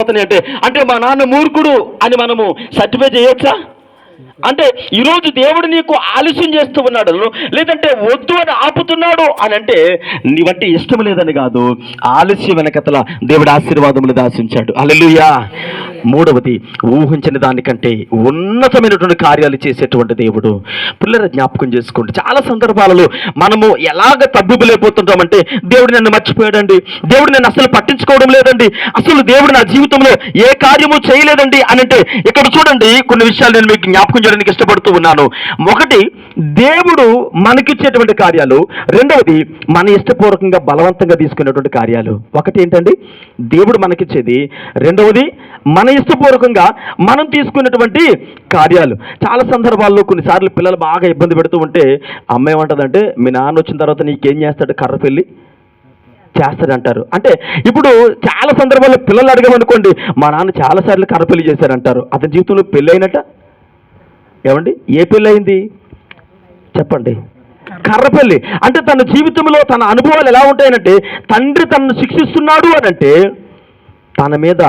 అంటే అంటే మా నాన్న మూర్ఖుడు అని మనము సర్టిఫై చేయొచ్చా? అంటే ఈరోజు దేవుడు నీకు ఆలస్యం చేస్తూ ఉన్నాడు. లేదంటే వద్దు అని ఆపుతున్నాడు అని అంటే నీవంటే ఇష్టం లేదని కాదు. ఆలస్యం వెనకతల దేవుడు ఆశీర్వాదములు దాసించాడు. అల్లెలుయా మూడవది ఊహించిన దానికంటే ఉన్నతమైనటువంటి కార్యాలు చేసేటువంటి దేవుడు. పిల్లల జ్ఞాపకం చేసుకోండి. చాలా సందర్భాలలో మనము ఎలాగ తబ్బుబులైపోతుంటామంటే దేవుడు నన్ను మర్చిపోయాడండి. దేవుడు నన్ను అసలు పట్టించుకోవడం లేదండి. అసలు దేవుడు నా జీవితంలో ఏ కార్యము చేయలేదండి అని అంటే ఇక్కడ చూడండి కొన్ని విషయాలు నేను మీకు జ్ఞాపకం చేయడానికి ఇష్టపడుతూ ఉన్నాను. ఒకటి దేవుడు మనకిచ్చేటువంటి కార్యాలు. రెండవది మన ఇష్టపూర్వకంగా బలవంతంగా తీసుకునేటువంటి కార్యాలు. ఒకటి ఏంటండి? దేవుడు మనకిచ్చేది. రెండవది మన ఇష్టపూర్వకంగా మనం తీసుకునేటువంటి కార్యాలు. చాలా సందర్భాల్లో కొన్నిసార్లు పిల్లలు బాగా ఇబ్బంది పెడుతూ ఉంటే అమ్మ ఏమంటుందంటే మీ నాన్న వచ్చిన తర్వాత నీకేం చేస్తాడు? కర్ర పెళ్ళి చేస్తాడంటారు. అంటే ఇప్పుడు చాలా సందర్భాల్లో పిల్లలు అడగమనుకోండి మా నాన్న చాలాసార్లు కర్ర పెళ్ళి చేశారంటారు. అతని జీవితంలో పెళ్ళి అయినట్ట? ఏమండి? ఏ పెళ్ళి అయింది చెప్పండి. కర్రపల్లి. అంటే తన జీవితంలో తన అనుభవాలు ఎలా ఉంటాయనంటే తండ్రి తనను శిక్షిస్తున్నాడు అని అంటే తన మీద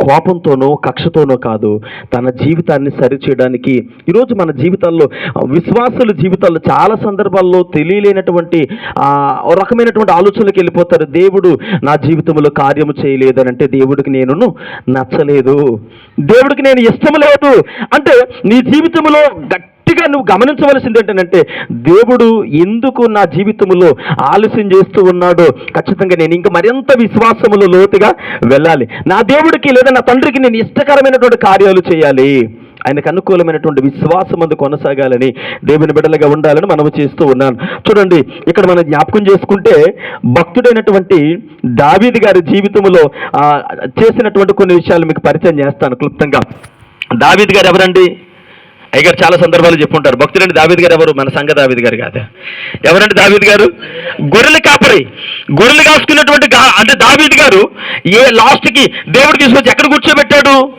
కోపంతోనో కక్షతోనో కాదు తన జీవితాన్ని సరిచేయడానికి. ఈరోజు మన జీవితాల్లో విశ్వాసుల జీవితాల్లో చాలా సందర్భాల్లో తెలియలేనటువంటి రకమైనటువంటి ఆలోచనలకు వెళ్ళిపోతారు. దేవుడు నా జీవితంలో కార్యము చేయలేదని అంటే దేవుడికి నేను నచ్చలేదు. దేవుడికి నేను ఇష్టం లేదు. అంటే నీ జీవితంలో గట్టి మొదటిగా నువ్వు గమనించవలసింది ఏంటంటే దేవుడు ఎందుకు నా జీవితంలో ఆలస్యం చేస్తూ ఉన్నాడో ఖచ్చితంగా నేను ఇంకా మరింత విశ్వాసములో లోతుగా వెళ్ళాలి. నా దేవుడికి లేదా నా తండ్రికి నేను ఇష్టకరమైనటువంటి కార్యాలు చేయాలి. ఆయనకు అనుకూలమైనటువంటి విశ్వాసం అందు కొనసాగాలని దేవుని బిడ్డలుగా ఉండాలని మనము చేస్తూ ఉన్నాను చూడండి ఇక్కడ మనం జ్ఞాపకం చేసుకుంటే భక్తుడైనటువంటి దావీది గారి జీవితంలో చేసినటువంటి కొన్ని విషయాలు మీకు పరిచయం చేస్తాను క్లుప్తంగా. దావీది గారు ఎవరండి? అయ్యగారు చాలా సందర్భాలు చెప్పుంటారు. భక్తులండి దావీద్ గారు ఎవరు? మన సంఘ దావీద్ గారు కాదు. ఎవరండి దావీద్ గారు? గొర్రెలు కాపరి. గొర్రెలు కాసుకున్నటువంటి అంటే దావీద్ గారు ఏ లాస్ట్కి దేవుడు తీసుకొచ్చి ఎక్కడ కూర్చోబెట్టాడు?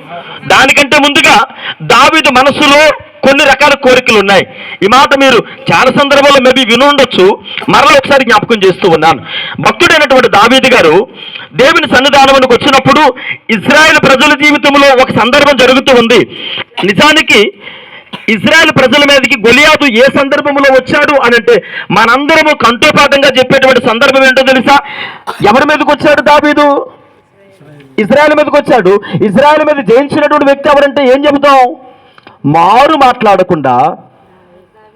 దానికంటే ముందుగా దావీదు మనసులో కొన్ని రకాల కోరికలు ఉన్నాయి. ఈ మాట మీరు చాలా సందర్భాల్లో మేబీ వినుండొచ్చు మరలా ఒకసారి జ్ఞాపకం చేస్తూ ఉన్నాను. భక్తుడైనటువంటి దావీది గారు దేవుని సన్నిధానమునికి వచ్చినప్పుడు ఇజ్రాయెల్ ప్రజల జీవితంలో ఒక సందర్భం జరుగుతూ ఉంది. నిజానికి ఇజ్రాయెల్ ప్రజల మీదకి గొలియాదు ఏ సందర్భంలో వచ్చాడు అని అంటే మనందరము కంఠోపాఠంగా చెప్పేటువంటి సందర్భం ఏంటో తెలుసా? ఎవరి మీదకి వచ్చాడు దావీదు? ఇజ్రాయెల్ మీదకి వచ్చాడు. ఇజ్రాయెల్ మీద జయించినటువంటి వ్యక్తి ఎవరంటే ఏం చెబుతాం? మారు మాట్లాడకుండా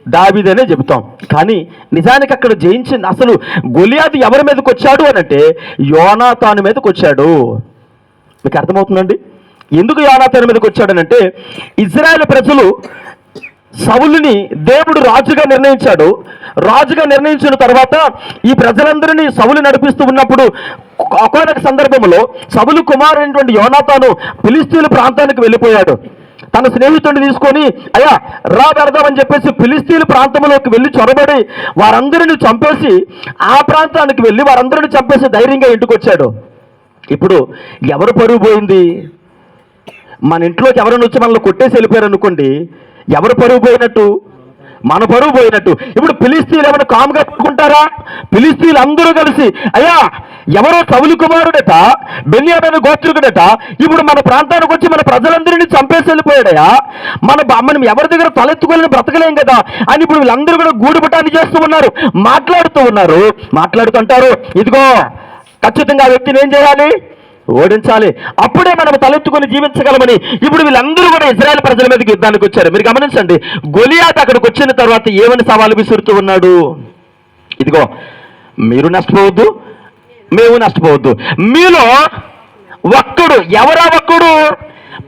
దావీదనే చెబుతాం. కానీ నిజానికి అక్కడ జయించింది అసలు గొలియాదు ఎవరి మీదకి వచ్చాడు అని అంటే యోనాతాను మీదకి వచ్చాడు. మీకు అర్థమవుతుందండి? ఎందుకు యోనాతాను మీదకి వచ్చాడనంటే ఇజ్రాయెల్ ప్రజలు సౌలుని దేవుడు రాజుగా నిర్ణయించాడు. రాజుగా నిర్ణయించిన తర్వాత ఈ ప్రజలందరినీ సవులు నడిపిస్తూ ఉన్నప్పుడు ఒకనొక సందర్భంలో సౌలు కుమారుడైనటువంటి యోనాతాను ఫిలిస్తీన్ల ప్రాంతానికి వెళ్ళిపోయాడు. తన స్నేహితుడిని తీసుకొని అయ్యా రా పెడదామని చెప్పేసి ఫిలిస్తీన్ ప్రాంతంలోకి వెళ్ళి చొరబడి వారందరిని చంపేసి ఆ ప్రాంతానికి వెళ్ళి వారందరిని చంపేసి ధైర్యంగా ఇంటికి వచ్చాడు ఇప్పుడు ఎవరు పరుగు పోయింది? మన ఇంట్లోకి ఎవరైనా వచ్చి మనల్ని కొట్టేసి వెళ్ళిపోయారు అనుకోండి ఎవరు పరుగు పోయినట్టు? మన పరువు పోయినట్టు. ఇప్పుడు పిలిస్తీలు ఏమైనా కామ్గా పడుకుంటారా? పిలిస్తీలు అందరూ కలిసి అయ్యా ఎవరో కవులు కుమారుడట బెన్యామైన గోత్రుకుడట ఇప్పుడు మన ప్రాంతానికి వచ్చి మన ప్రజలందరినీ చంపేసి వెళ్ళిపోయాడయా మన మనం ఎవరి దగ్గర తలెత్తుకొని బ్రతకలేం కదా? అని ఇప్పుడు వీళ్ళందరూ కూడా గూడుబటాన్ని చేస్తూ ఉన్నారు మాట్లాడుతూ ఉన్నారు. మాట్లాడుతుంటారు ఇదిగో ఖచ్చితంగా ఆ వ్యక్తిని ఏం చేయాలి? ఓడించాలి. అప్పుడే మనం తలెత్తుకొని జీవించగలమని ఇప్పుడు వీళ్ళందరూ కూడా ఇజ్రాయెల్ ప్రజల మీదకి యుద్ధానికి వచ్చారు. మీరు గమనించండి గొలియాత్ అక్కడికి వచ్చిన తర్వాత ఏమని సవాలు విసురుతూ ఉన్నాడు? ఇదిగో మీరు నష్టపోవద్దు మేము నష్టపోవద్దు. మీలో ఒక్కడు ఎవరా ఒక్కడు?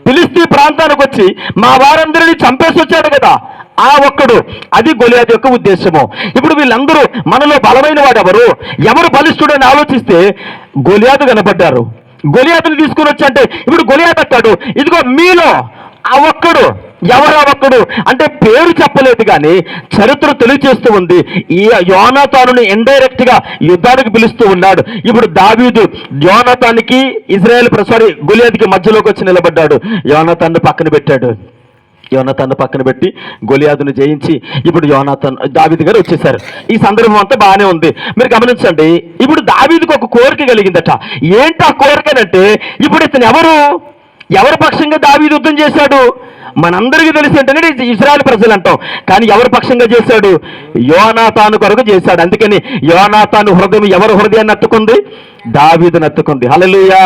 పిలిస్తీ ప్రాంతానికి వచ్చి మా వారందరినీ చంపేసి వచ్చాడు కదా ఆ ఒక్కడు. అది గొలియాదు యొక్క ఉద్దేశము. ఇప్పుడు వీళ్ళందరూ మనలో బలమైన వాడు ఎవరు ఎవరు బలిష్ఠుడని ఆలోచిస్తే గొలియాదు కనపడ్డారు. గొలియాతను తీసుకుని వచ్చి అంటే ఇప్పుడు గొలియాత అంటాడు. ఇదిగో మీలో ఆ ఒక్కడు ఎవరా ఒక్కడు? అంటే పేరు చెప్పలేదు కానీ చరిత్ర తెలియచేస్తూ ఉంది. ఈ యోనతాను ఇండైరెక్ట్గా యుద్ధానికి పిలుస్తూ ఉన్నాడు. ఇప్పుడు దావీదు యోనతానికి ఇజ్రాయెల్ సారీ గులియాదికి మధ్యలోకి వచ్చి నిలబడ్డాడు. యోనతాన్ని పక్కన పెట్టాడు. యోనాథాన్ని పక్కన పెట్టి గొలియాదును జయించి ఇప్పుడు యోనాథన్ దావీదు గారు వచ్చేసారు. ఈ సందర్భం అంతా బాగానే ఉంది. మీరు గమనించండి ఇప్పుడు దావీదుకు ఒక కోరిక కలిగిందట. ఏంటి ఆ కోరికనంటే ఇప్పుడు ఇతను ఎవరు? ఎవరి పక్షంగా దావీదు యుద్ధం చేశాడు? మనందరికీ తెలిసి ఏంటంటే ఇస్రాయల్ ప్రజలు అంటాం. కానీ ఎవరి పక్షంగా చేశాడు? యోనాతాను కొరకు చేశాడు. అందుకని యోనాతాను హృదయం ఎవరి హృదయాన్ని అత్తుకుంది? దావీదుని అత్తుకుంది. హలలుయా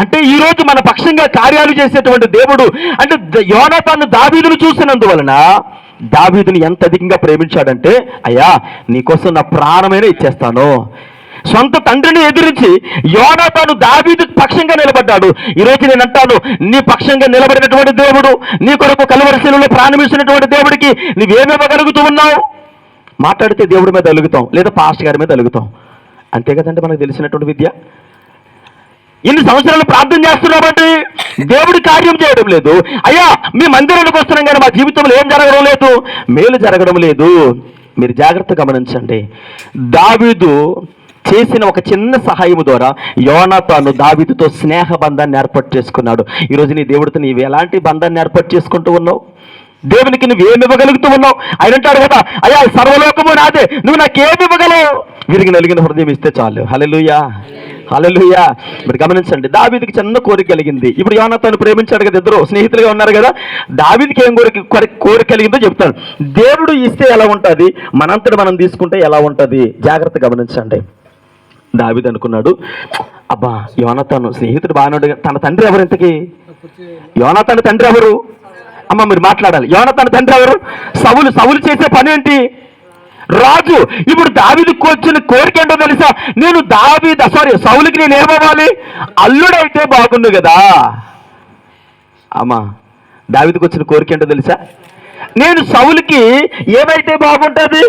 అంటే ఈరోజు మన పక్షంగా కార్యాలు చేసేటువంటి దేవుడు అంటే యోనాతాను దావీదును చూసినందువలన దావీదుని ఎంత అధికంగా ప్రేమించాడంటే అయ్యా నీకోసం నా ప్రాణమైన ఇచ్చేస్తాను. సొంత తండ్రిని ఎదిరించి యోనాతాను దావీదు పక్షంగా నిలబడ్డాడు. ఈ రోజు నేను అంటాను నీ పక్షంగా నిలబడినటువంటి దేవుడు నీ కొరకు కలవరిశీలలో ప్రాణమిస్తున్నటువంటి దేవుడికి నువ్వేమివ్వగలుగుతూ ఉన్నావు? మాట్లాడితే దేవుడి మీద అలుగుతాం లేదా పాస్ట్ గారి మీద అలుగుతాం. అంతే కదండి మనకు తెలిసినటువంటి విద్య? ఇన్ని సంవత్సరాలు ప్రార్థన చేస్తున్నామంటే దేవుడి కార్యం చేయడం లేదు. అయ్యా మీ మందిరానికి వస్తున్నాం కానీ మా జీవితంలో ఏం జరగడం లేదు? మేలు జరగడం లేదు. మీరు జాగ్రత్త గమనించండి. దావీదు చేసిన ఒక చిన్న సహాయం ద్వారా యోనా తాను దావీదుతో స్నేహ బంధాన్ని ఏర్పాటు చేసుకున్నాడు. ఈరోజు నీ దేవుడితో నీవు ఎలాంటి బంధాన్ని ఏర్పాటు చేసుకుంటూ ఉన్నావు? దేవునికి నువ్వు ఏమి ఇవ్వగలుగుతూ ఉన్నావు? ఆయన అంటాడు కదా అయ్యా సర్వలోకము నాదే నువ్వు నాకేమి ఇవ్వగలవు? వీరికి నలిగిన హృదయం ఇస్తే చాలు. హలలుయా హలలుయా మీరు గమనించండి దావీదికి చిన్న కోరిక కలిగింది. ఇప్పుడు యోనా తను ప్రేమించాడు కదా ఇద్దరు స్నేహితులుగా ఉన్నారు కదా. దావీదికి ఏం కోరిక కోరిక కలిగిందో చెప్తాను. దేవుడు ఇస్తే ఎలా ఉంటుంది? మనంతటి మనం తీసుకుంటే ఎలా ఉంటుంది? జాగ్రత్త గమనించండి. దావీదు అనుకున్నాడు. అబ్బా యోనతను స్నేహితుడు బాగానే తన తండ్రి ఎవరు ఇంతకి? యోనతాను తండ్రి ఎవరు? అమ్మ మీరు మాట్లాడాలి. యోనతన తండ్రి ఎవరు? సవులు సవులు చేసే పని ఏంటి? రాజు ఇప్పుడు దావిదికి వచ్చిన కోరిక ఏంటో తెలుసా? నేను దావిద సారీ సౌలికి నేను ఏమవ్వాలి? అల్లుడైతే బాగుండు కదా. అమ్మా దావిదికి వచ్చిన కోరిక ఏంటో తెలుసా? నేను సౌలుకి ఏమైతే బాగుంటుంది?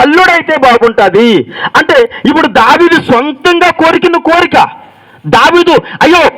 అల్లుడైతే బాగుంటుంది. అంటే ఇప్పుడు దావీదు సొంతంగా కోరికిన కోరిక. దావీదు అయ్యో